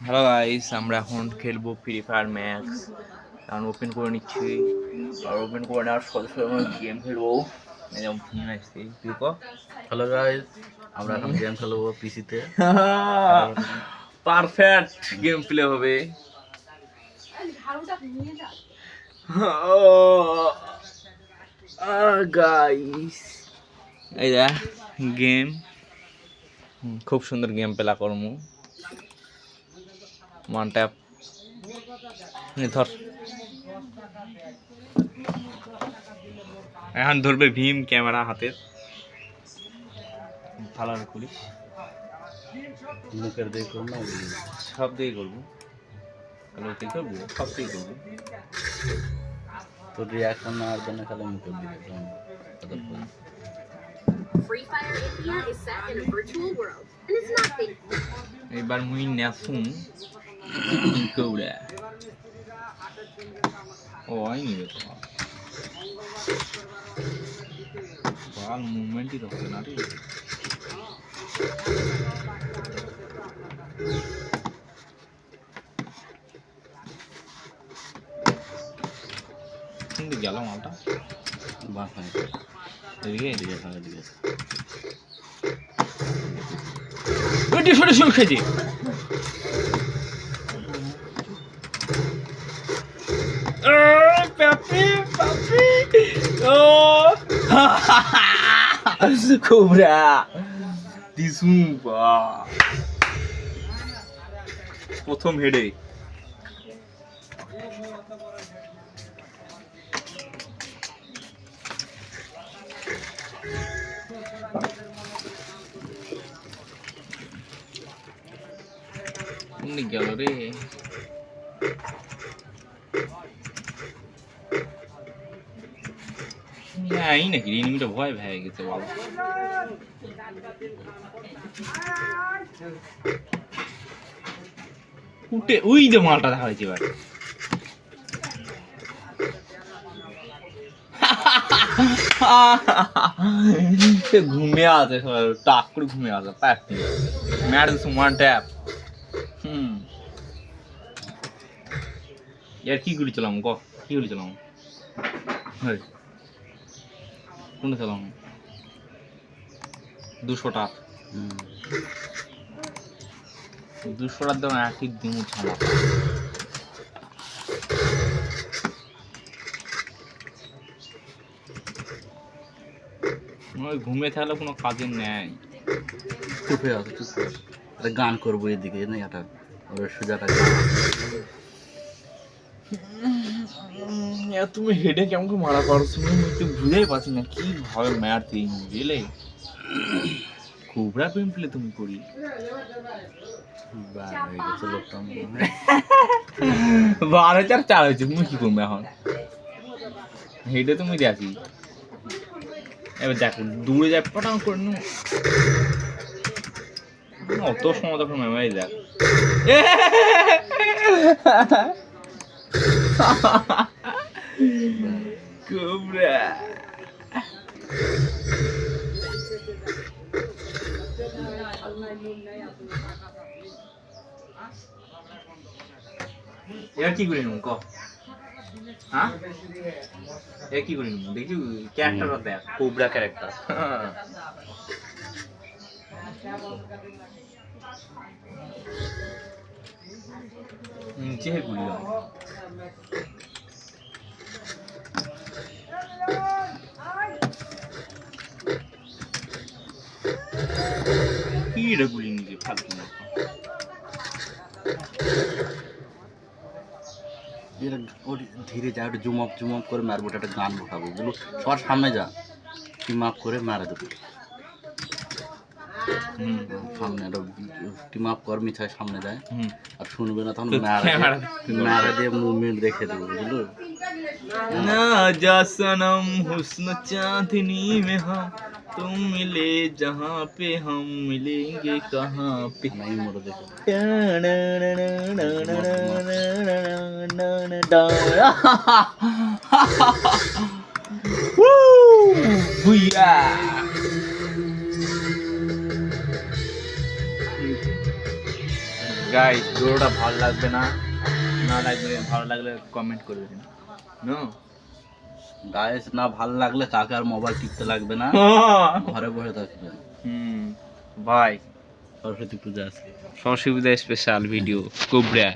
Hello guys আমরা এখন খেলব ফ্রি ফায়ার ম্যাক্স কারণ ওপেন করে নিচ্ছি। আর ওপেন করে নেওয়ার সাথে সাথে আমরা গেম খেলব। যেমন ফোন আসছি। তুই ক হ্যালো গাইস আমরা এখন গেম খেলব পিসিতে পারফেক্ট গেম প্লে হবে। গাইস এই গেম খুব সুন্দর গেম পেলা করমু ওয়ান ট্যাপ ধর। এখন ধরবে ভীম ক্যামেরা হাতের। ভালো করে করিস। মুখের দিয়ে করুন না সব দিয়ে করব। তাহলে করবি? সব দিয়ে করবি। তো রিয়াকশন নেওয়ার জন্য খালি মুখের দিকে Free Fire India is set in a virtual world, and it's not fake. এবার মুই নেসুন কৌড়া ও আইনি রে তো বাল মুভমেন্টই তো না রে কিন্তু গেল মালটা বাঁ হয় এদিকে এদিকে এদিকে সরে শুরু খেয়েছি পাপি পাপি ও কোবরা দিসু বা প্রথম হেডে গেল রে এই নাকি এনিমিটা ভয় ভয়ে গেছে বল উঠে, ওই যে মালটা দেখা হয়েছে এবার। সে ঘুমে আছে টাক করে ঘুমে আছে, প্যাক ম্যাড ওয়ান ট্যাপ হুম। ইয়ার কি গুলি চলাম, ক, কি গুলি চলাম? হ্যাঁ কোনটা চালাম দুশোটা। দুশোটার দাম একই দিন ছাড়া। ওই ঘুমিয়ে থাকলে কোনো কাজের নেই। চুপে আছে চুপে গান করব এদিকে না এটা ওর সুজাটা তুমি হেডে কেমন করে মারা পারছ আমি তো বুঝেই পাচ্ছি না। কি ভাবে মারতে বুঝলে খুবরা প্রেম পেলে তুমি করি। বার হাজার চার হয়েছে মুই কি করব এখন? হেডে তুমি দেখি। এবার দেখো দূরে যায় পটাং করে নু অত সময় তখন মেমাই দেখ কুবরা এবার কি করে নেব ক? হ্যাঁ? এ কি করে নেব? দেখি ক্যারেক্টার দেখ। কোবরা ক্যারেক্টার কি রে গুলি নিচে ফালতু না এর ওর ধীরে যা, একটু জুম আপ জুম আপ করে মারবো, একটা গান ঢোকাবো ওগুলো সবার সামনে যা। টিম আপ করে মারা দেবো সামনে একটা টিম আপ কর মিছায় সামনে যায় হুম আর শুনবে না তখন তো মারা ক্যামেরা- দিয়ে- মারা দিয়ে মুভমেন্ট রেখে দেবো বুঝলো ना जा सनम हुस्न चांदनी में हम तुम मिले जहाँ पे हम मिलेंगे कहाँ पे নাই গাইস ভিডিওটা ভালো লাগবে না? না লাগবে ভালো লাগলে কমেন্ট করে দিন নো গাইস না ভালো লাগলে কাকে আর মোবাইল টিপতে লাগবে না। ঘরে বসে থাকবে। হুম ভাই সরস্বতী পূজা আছে। Saraswati Puja special video cobra.